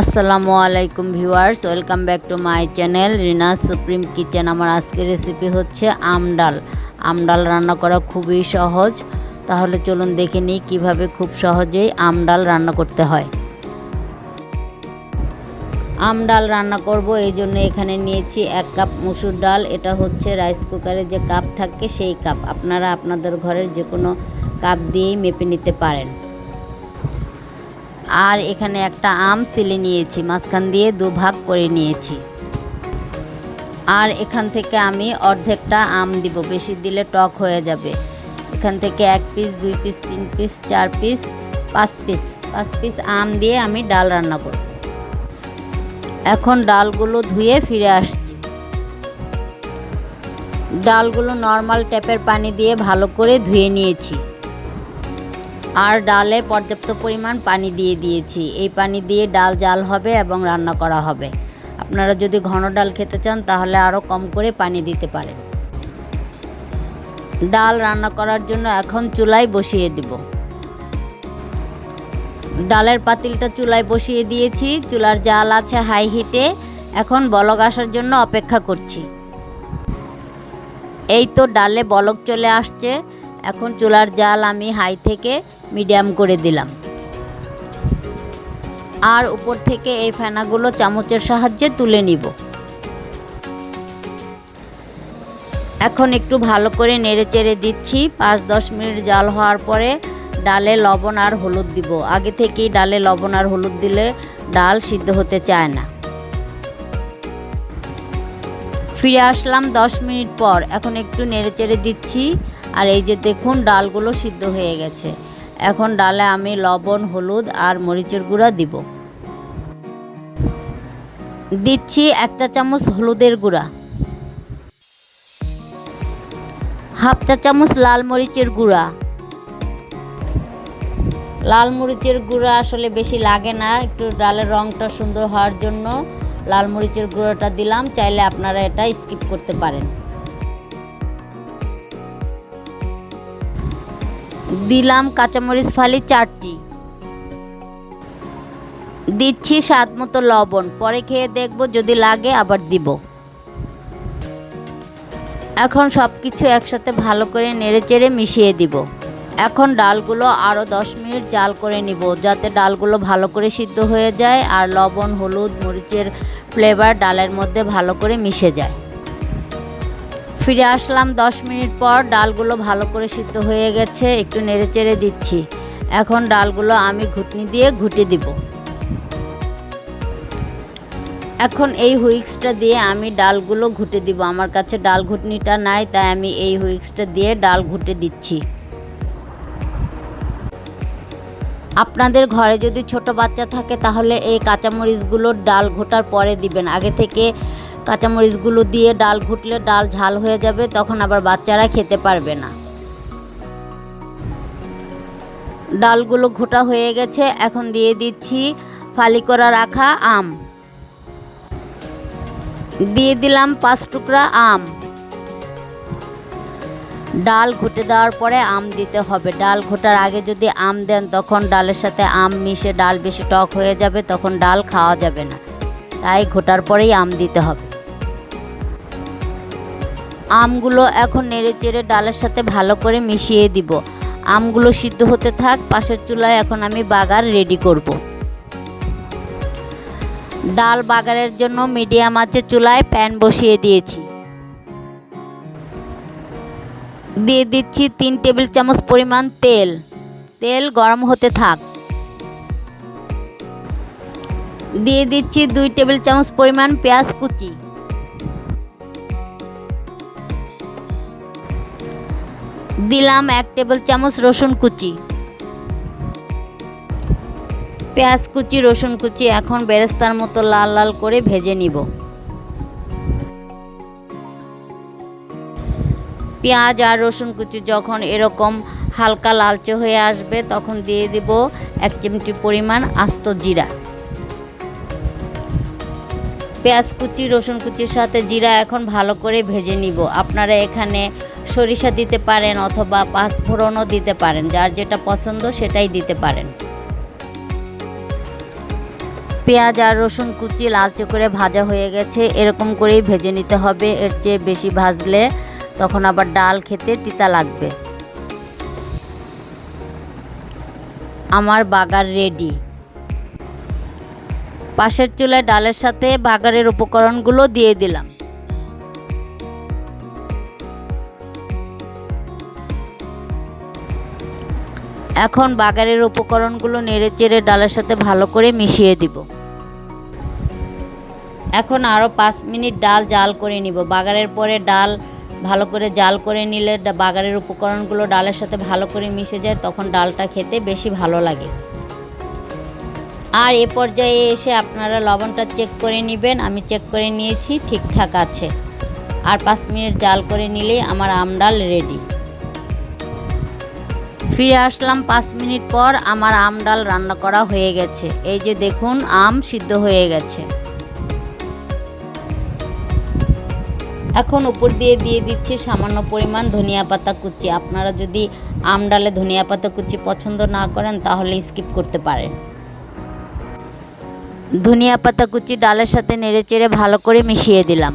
আসসালামু আলাইকুম viewers, welcome back to my channel Rina supreme kitchen. আমার আজকের রেসিপি হচ্ছে আমডাল আমডাল রান্না করা খুবই সহজ। তাহলে চলুন দেখে নিই কীভাবে খুব সহজেই আমডাল রান্না করতে হয়। আমডাল রান্না করব, এই জন্য এখানে নিয়েছি এক কাপ মুসুর ডাল। এটা হচ্ছে রাইস কুকারে যে কাপ থাকে সেই কাপ। আপনারা আপনাদের ঘরের যে কোনো কাপ দিয়েই মেপে নিতে পারেন। আর এখানে একটা আম সিলে নিয়েছি, মাঝখান দিয়ে দু ভাগ করে নিয়েছি। আর এখান থেকে আমি অর্ধেকটা আম দিব, বেশি দিলে টক হয়ে যাবে। এখান থেকে এক পিস, দুই পিস, তিন পিস, চার পিস, পাঁচ পিস পাঁচ পিস আম দিয়ে আমি ডাল রান্না করব। এখন ডালগুলো ধুয়ে ফিরে আসছি। ডালগুলো নর্মাল ট্যাপের পানি দিয়ে ভালো করে ধুয়ে নিয়েছি। আর ডালে পর্যাপ্ত পরিমাণ পানি দিয়ে দিয়েছি। এই পানি দিয়ে ডাল জাল হবে এবং রান্না করা হবে। আপনারা যদি ঘন ডাল খেতে চান, তাহলে আরও কম করে পানি দিতে পারেন। ডাল রান্না করার জন্য এখন চুলায় বসিয়ে দিব। ডালের পাতিলটা চুলায় বসিয়ে দিয়েছি। চুলার জাল আছে হাই হিটে। এখন বলক আসার জন্য অপেক্ষা করছি। এই তো ডালে বলক চলে আসছে। এখন চুলার জাল আমি হাই থেকে মিডিয়াম করে দিলাম। আর উপর থেকে এই ফেনাগুলো চামচের সাহায্যে তুলে নিব। এখন একটু ভালো করে নেড়ে চেড়ে দিচ্ছি। পাঁচ দশ মিনিট জাল হওয়ার পরে ডালে লবণ আর হলুদ দিব। আগে থেকেই ডালে লবণ আর হলুদ দিলে ডাল সিদ্ধ হতে চায় না। ফিরে আসলাম দশ মিনিট পর। এখন একটু নেড়ে চেড়ে দিচ্ছি। আর এই যে দেখুন, ডালগুলো সিদ্ধ হয়ে গেছে। এখন ডালে আমি লবণ, হলুদ আর মরিচের গুঁড়া দিব। দিচ্ছি এক চা চামচ হলুদের গুঁড়া। হাফ চা চামচ লাল মরিচের গুঁড়া। লাল মরিচের গুঁড়া আসলে বেশি লাগে না, একটু ডালের রঙটা সুন্দর হওয়ার জন্য লাল মরিচের গুঁড়োটা দিলাম, চাইলে আপনারা এটা স্কিপ করতে পারেন। দিলাম কাঁচামরিচ ফালি চারটি। দিচ্ছি স্বাদ মতো লবণ, পরে খেয়ে দেখব যদি লাগে আবার দিব। এখন সব কিছু একসাথে ভালো করে নেড়ে চেড়ে মিশিয়ে দিব। এখন ডালগুলো আরও দশ মিনিট জাল করে নিব, যাতে ডালগুলো ভালো করে সিদ্ধ হয়ে যায় আর লবণ, হলুদ, মরিচের ফ্লেভার ডালের মধ্যে ভালো করে মিশে যায়। ফিরে আসলাম দশ মিনিট পর ডালগুলো ভালো করে সিদ্ধ হয়ে গেছে, একটু নেড়ে চেড়ে দিচ্ছি। এখন ডালগুলো আমি ঘুটনি দিয়ে ঘুটে দিব। এখন এই হুইক্সটা দিয়ে আমি ডালগুলো ঘুটে দিব। আমার কাছে ডাল ঘুটনিটা নাই, তাই আমি এই হুইক্সটা দিয়ে ডাল ঘুটে দিচ্ছি। আপনাদের ঘরে যদি ছোট বাচ্চা থাকে, তাহলে এই কাঁচামরিচগুলো ডাল ঘোটার পরে দিবেন। আগে থেকে কাঁচামরিচগুলো দিয়ে ডাল ঘুটলে ডাল ঝাল হয়ে যাবে, তখন আবার বাচ্চারা খেতে পারবে না। ডালগুলো ঘোটা হয়ে গেছে, এখন দিয়ে দিচ্ছি ফালি করা রাখা আম। দিয়ে দিলাম পাঁচ টুকরা আম। ডাল ঘুটে দেওয়ার পরে আম দিতে হবে। ডাল ঘোটার আগে যদি আম দেন, তখন ডালের সাথে আম মিশে ডাল বেশি টক হয়ে যাবে, তখন ডাল খাওয়া যাবে না। তাই ঘোটার পরেই আম দিতে হবে। আমগুলো এখন নেড়ে চেড়ে ডালের সাথে ভালো করে মিশিয়ে দিব। আমগুলো সিদ্ধ হতে থাক, পাশের চুলায় এখন আমি বাগার রেডি করব। ডাল বাগারের জন্য মিডিয়াম আছে চুলায় প্যান বসিয়ে দিয়েছি। দিয়ে দিচ্ছি তিন টেবিল চামচ পরিমাণ তেল। তেল গরম হতে থাক। দিয়ে দিচ্ছি দুই টেবিল চামচ পরিমাণ পেঁয়াজ কুচি। দিলাম এক টেবিল চামচ রসুন কুচি। পেঁয়াজ কুচি, রসুন কুচি এখন বেরেস্তার মতো লাল লাল করে ভেজে নিব। পেঁয়াজ আর রসুন কুচি যখন এরকম হালকা লালচে হয়ে আসবে, তখন দিয়ে দিব এক চিমটি পরিমাণ আস্ত জিরা। পেঁয়াজ কুচি, রসুন কুচির সাথে জিরা এখন ভালো করে ভেজে নিব। আপনারা এখানে সরিষা দিতে পারেন অথবা পাঁচফোড়নও দিতে পারেন। যার যেটা পছন্দ সেটাই দিতে পারেন। পেঁয়াজ আর রসুন কুচি লালচে করে ভাজা হয়ে গেছে। এরকম করেই ভেজে নিতে হবে। এর চেয়ে বেশি ভাজলে তখন আবার ডাল খেতে তিতা লাগবে। আমার বাগার রেডি। পাশের চুলায় ডালের সাথে বাগারের উপকরণগুলো দিয়ে দিলাম। এখন বাগারের উপকরণগুলো নেড়ে চেড়ে ডালের সাথে ভালো করে মিশিয়ে দিব। এখন আরও পাঁচ মিনিট ডাল জাল করে নিব। বাগারের পরে ডাল ভালো করে জাল করে নিলে বাগারের উপকরণগুলো ডালের সাথে ভালো করে মিশে যায়, তখন ডালটা খেতে বেশি ভালো লাগে। আর এ পর্যায়ে এসে আপনারা লবণটা চেক করে নেবেন। আমি চেক করে নিয়েছি, ঠিকঠাক আছে। আর পাঁচ মিনিট জাল করে নিলেই আমার আম ডাল রেডি। ফিরে আসলাম পাঁচ মিনিট পর আমার আম ডাল রান্না করা হয়ে গেছে। এই যে দেখুন, আম সিদ্ধ হয়ে গেছে। এখন উপর দিয়ে দিয়ে দিচ্ছি সামান্য পরিমাণ ধনিয়া পাতা কুচি। আপনারা যদি আম ডালে ধনিয়া পাতা কুচি পছন্দ না করেন, তাহলে স্কিপ করতে পারেন। ধনিয়া পাতা কুচি ডালের সাথে নেড়ে চেড়ে ভালো করে মিশিয়ে দিলাম।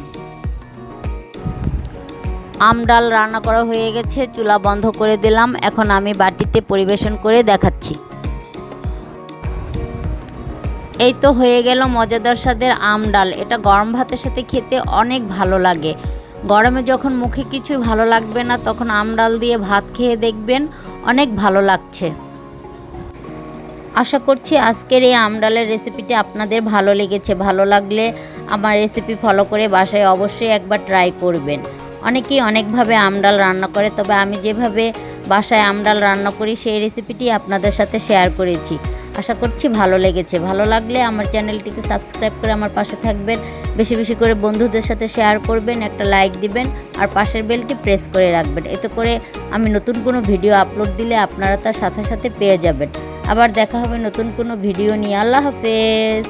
আম ডাল রান্না করা হয়ে গেছে, চুলা বন্ধ করে দিলাম। এখন আমি বাটিতে পরিবেশন করে দেখাচ্ছি। এই তো হয়ে গেল মজাদার স্বাদের আম ডাল। এটা গরম ভাতের সাথে খেতে অনেক ভালো লাগে। গরমে যখন মুখে কিছু ভালো লাগবে না, তখন আম ডাল দিয়ে ভাত খেয়ে দেখবেন অনেক ভালো লাগছে। আশা করছি আজকের এই আম ডালের রেসিপিটি আপনাদের ভালো লেগেছে। ভালো লাগলে আমার রেসিপি ফলো করে বাসায় অবশ্যই একবার ট্রাই করবেন। অনেকেই অনেকভাবে আমডাল রান্না করে, তবে আমি যেভাবে বাসায় আমডাল রান্না করি, সেই রেসিপিটি আপনাদের সাথে শেয়ার করেছি। আশা করছি ভালো লেগেছে। ভালো লাগলে আমার চ্যানেলটিকে সাবস্ক্রাইব করে আমার পাশে থাকবেন। বেশি বেশি করে বন্ধুদের সাথে শেয়ার করবেন, একটা লাইক দিবেন, আর পাশের বেলটি প্রেস করে রাখবেন। এতে করে আমি নতুন কোনো ভিডিও আপলোড দিলে আপনারা তার সাথে সাথে পেয়ে যাবেন। আবার দেখা হবে নতুন কোনো ভিডিও নিয়ে। আল্লাহ হাফেজ!